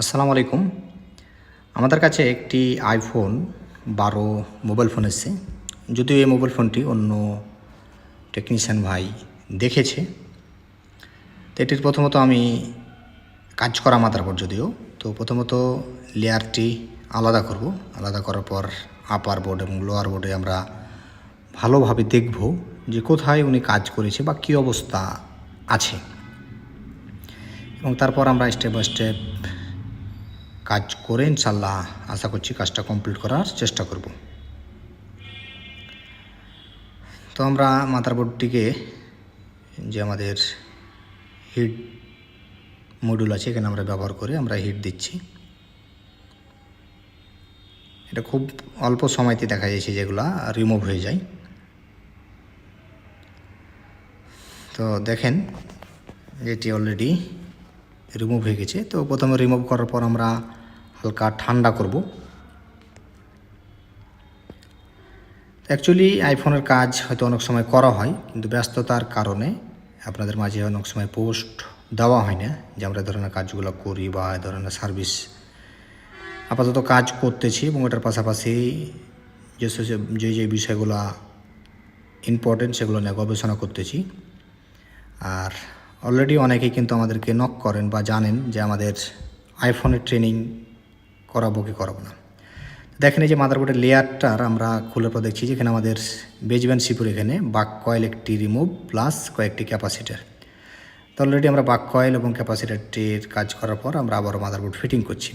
আসসালামু আলাইকুম। আমাদের কাছে একটি আইফোন বারো মোবাইল ফোন এসছে। যদিও এই মোবাইল ফোনটি অন্য টেকনিশিয়ান ভাই দেখেছে। তো এটির প্রথমত আমি কাজ করা মাদারবোর্ড যদিও, তো প্রথমত লেয়ারটি আলাদা করব। আলাদা করার পর আপার বোর্ড এবং লোয়ার বোর্ডে আমরা ভালোভাবে দেখব যে কোথায় উনি কাজ করেছে বা কী অবস্থা আছে। এবং তারপর আমরা স্টেপ বাই স্টেপ কাজ করে ইনশাল্লাহ আশা করছি কাজটা কমপ্লিট করার চেষ্টা করব। তো আমরা মাদারবোর্ডটিকে যে আমাদের হিট মডিউল আছে এখানে আমরা ব্যবহার করে আমরা হিট দিচ্ছি। এটা খুব অল্প সময়তে দেখা যাচ্ছে যেগুলা রিমুভ হয়ে যায়। তো দেখেন, এটি অলরেডি রিমুভ হয়ে গেছে। তো প্রথমে রিমুভ করার পর আমরা হালকা ঠান্ডা করব। অ্যাকচুয়ালি আইফোনের কাজ হয়তো অনেক সময় করা হয়, কিন্তু ব্যস্ততার কারণে আপনাদের মাঝে অনেক সময় পোস্ট দেওয়া হয় না, যে আমরা ধরনের কাজগুলো করি বা এ ধরনের সার্ভিস আপাতত কাজ করতেছি এবং এটার পাশাপাশি যে যে যে বিষয়গুলো ইম্পর্টেন্ট সেগুলো নিয়ে গবেষণা করতেছি। আর অলরেডি অনেকেই কিন্তু আমাদেরকে নক করেন বা জানেন যে আমাদের আইফোনের ট্রেনিং করাবো কি করাবো না। দেখেন এই যে মাদারবোর্ডের লেয়ারটার আমরা খুলে পর দেখছি যেখানে আমাদের বেজব্যান্ড সিপুর এখানে বাক কয়েল একটি রিমুভ প্লাস কয়েকটি ক্যাপাসিটার তো অলরেডি আমরা বাক কয়েল এবং ক্যাপাসিটারটির কাজ করার পর আমরা আবারও মাদারবোর্ড ফিটিং করছি।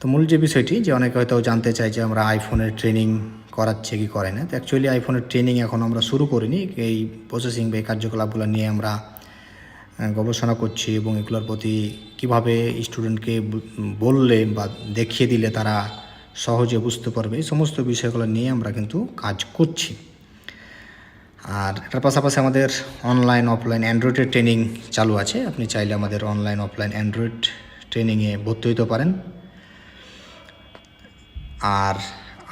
তো মূল যে বিষয়টি যে অনেকে হয়তো জানতে চাই যে আমরা আইফোনের ট্রেনিং করাচ্ছে কি করে না, তো অ্যাকচুয়ালি আইফোনের ট্রেনিং এখন আমরা শুরু করিনি। এই প্রসেসিং বা এই কার্যকলাপগুলো নিয়ে আমরা গবেষণা করছি এবং এগুলোর প্রতি কীভাবে স্টুডেন্টকে বললে বা দেখিয়ে দিলে তারা সহজে বুঝতে পারবে, এই সমস্ত বিষয়গুলো নিয়ে আমরা কিন্তু কাজ করছি। আর এটার পাশাপাশি আমাদের অনলাইন অফলাইন অ্যান্ড্রয়েডের ট্রেনিং চালু আছে। আপনি চাইলে আমাদের অনলাইন অফলাইন অ্যান্ড্রয়েড ট্রেনিংয়ে ভর্তি হতে পারেন। আর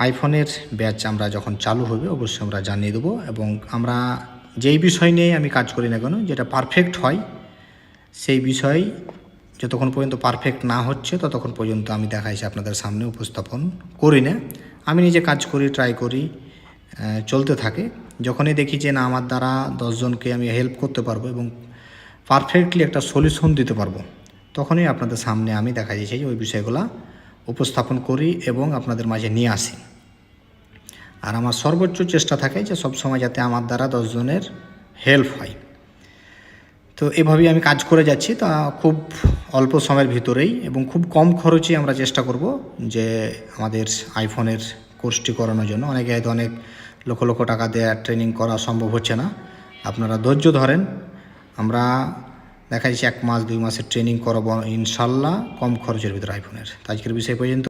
আইফোনের ব্যাচ আমরা যখন চালু হবে, অবশ্যই আমরা জানিয়ে দেবো এবং আমরা যেই বিষয় নিয়ে আমি কাজ করি না কেন, যেটা পারফেক্ট হয় সেই বিষয় যতক্ষণ পর্যন্ত পারফেক্ট না হচ্ছে, ততক্ষণ পর্যন্ত আমি দেখাইছি আপনাদের সামনে উপস্থাপন করি না। আমি নিজে কাজ করি ট্রাই করি চলতে থাকে। যখনই দেখি যে না, আমার দ্বারা দশজনকে আমি হেল্প করতে পারব এবং পারফেক্টলি একটা সলিউশন দিতে পারব, তখনই আপনাদের সামনে আমি দেখা যাচ্ছে যে ওই বিষয়গুলো উপস্থাপন করি এবং আপনাদের মাঝে নিয়ে আসি। আর আমার সর্বোচ্চ চেষ্টা থাকে যে সবসময় যাতে আমার দ্বারা দশজনের হেল্প হয়। তো এভাবেই আমি কাজ করে যাচ্ছি। তা খুব অল্প সময়ের ভিতরেই এবং খুব কম খরচে আমরা চেষ্টা করব যে আমাদের আইফোনের কোর্সটি করানোর জন্য। অনেকে হয়তো অনেক লক্ষ লক্ষ টাকা দেওয়া ট্রেনিং করা সম্ভব হচ্ছে না। আপনারা ধৈর্য ধরেন। আমরা দেখা যাচ্ছে এক মাস, দুই মাসের ট্রেনিং করাবো ইনশাল্লাহ কম খরচের ভিতরে আইফোনের। আজকের বিষয় পর্যন্ত